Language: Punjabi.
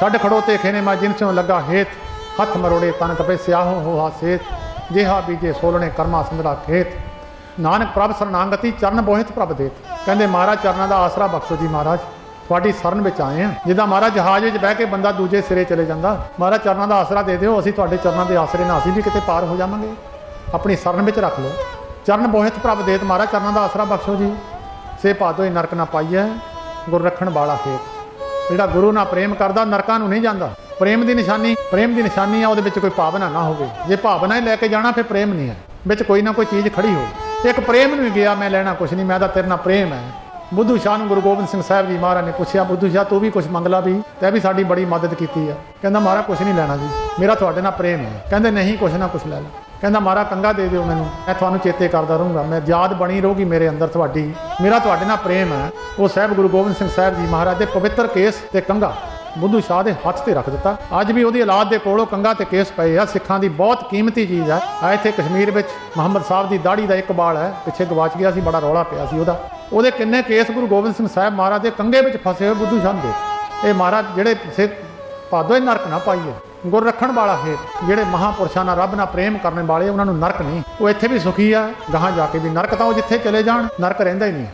ਛੱਡ ਖੜੋਤੇ ਖੇਨੇ ਮਾ ਜਿਨ ਸਿਓ ਲੱਗਾ ਹੇਤ। ਹੱਥ ਮਰੋੜੇ ਤਨ ਕਪੇ ਸਿਆਹੋ ਹੋਹਾ ਸੇਤ। ਜਿਹਾ ਬੀਜੇ ਸੋਲਣੇ ਕਰਮਾ ਸੰਦਰਾ ਖੇਤ। ਨਾਨਕ ਪ੍ਰਭ ਸਰਨਾਂਗਤੀ ਚਰਨ ਬੋਹਿਤ ਪ੍ਰਭ ਦੇਤ। ਕਹਿੰਦੇ, ਮਹਾਰਾਜ ਚਰਨਾਂ ਦਾ ਆਸਰਾ ਬਖਸ਼ੋ ਜੀ ਮਹਾਰਾਜ। ਤੁਹਾਡੀ ਸ਼ਰਨ ਵਿੱਚ ਆਏ ਆ ਜਿੱਦਾਂ ਮਹਾਰਾਜ ਜਹਾਜ਼ ਵਿੱਚ ਬਹਿ ਕੇ ਬੰਦਾ ਦੂਜੇ ਸਿਰੇ ਚਲੇ ਜਾਂਦਾ, ਮਹਾਰਾਜ ਚਰਨਾਂ ਦਾ ਆਸਰਾ ਦੇ ਦਿਓ, ਅਸੀਂ ਤੁਹਾਡੇ ਚਰਨਾਂ ਦੇ ਆਸਰੇ ਨਾਲ ਅਸੀਂ ਵੀ ਕਿਤੇ ਪਾਰ ਹੋ ਜਾਵਾਂਗੇ। ਆਪਣੀ ਸ਼ਰਨ ਵਿੱਚ ਰੱਖ ਲਓ। ਚਰਨ ਬੋਹਿਤ ਪ੍ਰਭ ਦੇਤ, ਮਹਾਰਾਜ ਚਰਨਾਂ ਦਾ ਆਸਰਾ ਬਖਸ਼ੋ ਜੀ। ਸੇ ਭਾਦੋਈ ਨਰਕ ਨਾ ਪਾਈਐ ਗੁਰ ਰੱਖਣ ਵਾਲਾ ਖੇਤ। ਜਿਹੜਾ ਗੁਰੂ ਨਾਲ ਪ੍ਰੇਮ ਕਰਦਾ, ਨਰਕਾਂ ਨੂੰ ਨਹੀਂ ਜਾਂਦਾ। ਪ੍ਰੇਮ ਦੀ ਨਿਸ਼ਾਨੀ, ਪ੍ਰੇਮ ਦੀ ਨਿਸ਼ਾਨੀ ਆ, ਉਹਦੇ ਵਿੱਚ ਕੋਈ ਭਾਵਨਾ ਨਾ ਹੋਵੇ। ਜੇ ਭਾਵਨਾ ਹੀ ਲੈ ਕੇ ਜਾਣਾ, ਫਿਰ ਪ੍ਰੇਮ ਨਹੀਂ ਹੈ। ਵਿੱਚ ਕੋਈ ਨਾ ਕੋਈ ਚੀਜ਼ ਖੜੀ ਹੋਵੇ। ਇੱਕ ਪ੍ਰੇਮ ਨੂੰ ਗਿਆ, ਮੈਂ ਲੈਣਾ ਕੁਛ ਨਹੀਂ, ਮੈਂ ਤਾਂ ਤੇਰੇ ਨਾਲ ਪ੍ਰੇਮ ਹੈ। ਬੁੱਧੂ ਸ਼ਾਹ ਨੂੰ ਗੁਰੂ ਗੋਬਿੰਦ ਸਿੰਘ ਸਾਹਿਬ ਜੀ ਮਹਾਰਾਜ ਨੇ ਪੁੱਛਿਆ, ਬੁੱਧੂ ਸ਼ਾਹ, ਤੂੰ ਵੀ ਕੁਛ ਮੰਗਲਾ ਵੀ? ਤੈ ਵੀ ਸਾਡੀ ਬੜੀ ਮਦਦ ਕੀਤੀ ਆ। ਕਹਿੰਦਾ ਮਹਾਰਾਜ ਕੁਛ ਨਹੀਂ ਲੈਣਾ ਜੀ। ਮੇਰਾ ਤੁਹਾਡੇ ਨਾਲ ਪ੍ਰੇਮ ਹੈ। ਕਹਿੰਦੇ, ਨਹੀਂ, ਕੁਛ ਨਾ ਕੁਛ ਲੈ ਲੈ। ਕਹਿੰਦਾ ਮਹਾਰਾਜ ਕੰਗਾ ਦੇ ਦਿਓ ਮੈਨੂੰ। ਮੈਂ ਤੁਹਾਨੂੰ ਚੇਤੇ ਕਰਦਾ ਰਹੂੰਗਾ। ਮੈਂ ਯਾਦ ਬਣੀ ਰਹੂਗੀ ਮੇਰੇ ਅੰਦਰ ਤੁਹਾਡੀ। ਮੇਰਾ ਤੁਹਾਡੇ ਨਾਲ ਪ੍ਰੇਮ ਹੈ। ਉਹ ਸਾਹਿਬ ਗੁਰੂ ਗੋਬਿੰਦ ਸਿੰਘ ਸਾਹਿਬ ਜੀ ਮਹਾਰਾਜ ਦੇ ਪਵਿੱਤਰ ਕੇਸ ਤੇ ਕੰਗਾ ਬੁੱਧੂ ਸ਼ਾਹ ਦੇ ਹੱਥ ਤੇ ਰੱਖ ਦਿੱਤਾ। ਅੱਜ ਵੀ ਉਹਦੀ ਔਲਾਦ ਦੇ ਕੋਲੋਂ ਕੰਗਾ ਤੇ ਕੇਸ ਪਏ ਆ। ਸਿੱਖਾਂ ਦੀ ਬਹੁਤ ਕੀਮਤੀ ਚੀਜ਼ ਆ। ਇੱਥੇ ਕਸ਼ਮੀਰ ਵਿੱਚ ਮੁਹੰਮਦ ਸਾਹਿਬ ਦੀ ਦਾੜੀ ਦਾ ਇੱਕ ਬਾਲ ਹੈ। ਪਿੱਛੇ ਗਵਾਚ ਗਿਆ ਸੀ, ਬੜਾ ਰੌਲਾ ਪਿਆ ਸੀ ਉਹਦਾ। ਉਹਦੇ ਕਿੰਨੇ ਕੇਸ ਗੁਰੂ ਗੋਬਿੰਦ ਸਿੰਘ ਸਾਹਿਬ ਮਹਾਰਾਜ ਦੇ ਕੰਗੇ ਵਿੱਚ ਫਸੇ ਹੋਏ ਬੁੱਧੂ ਸ਼ਾਹ ਦੇ। ਇਹ ਮਹਾਰਾਜ ਜਿਹੜੇ ਸਿੱਖ ਭਾਦੋ ਹੀ ਨਰਕ ਨਾ ਪਾਈਏ, ਗੁਰ ਰੱਖਣ ਵਾਲਾ ਹੈ ਜਿਹੜੇ ਮਹਾਪੁਰਸ਼ਾਂ ਨਾਲ ਰੱਬ ਨਾਲ ਪ੍ਰੇਮ ਕਰਨ ਵਾਲੇ ਉਹਨਾਂ ਨੂੰ ਨਰਕ ਨਹੀਂ। ਉਹ ਇੱਥੇ ਵੀ ਸੁਖੀ ਆ, ਗਾਹਾਂ ਜਾ ਕੇ ਵੀ ਨਰਕ ਤਾਂ ਉਹ ਜਿੱਥੇ ਚਲੇ ਜਾਣ, ਨਰਕ ਰਹਿੰਦਾ ਹੀ ਨਹੀਂ।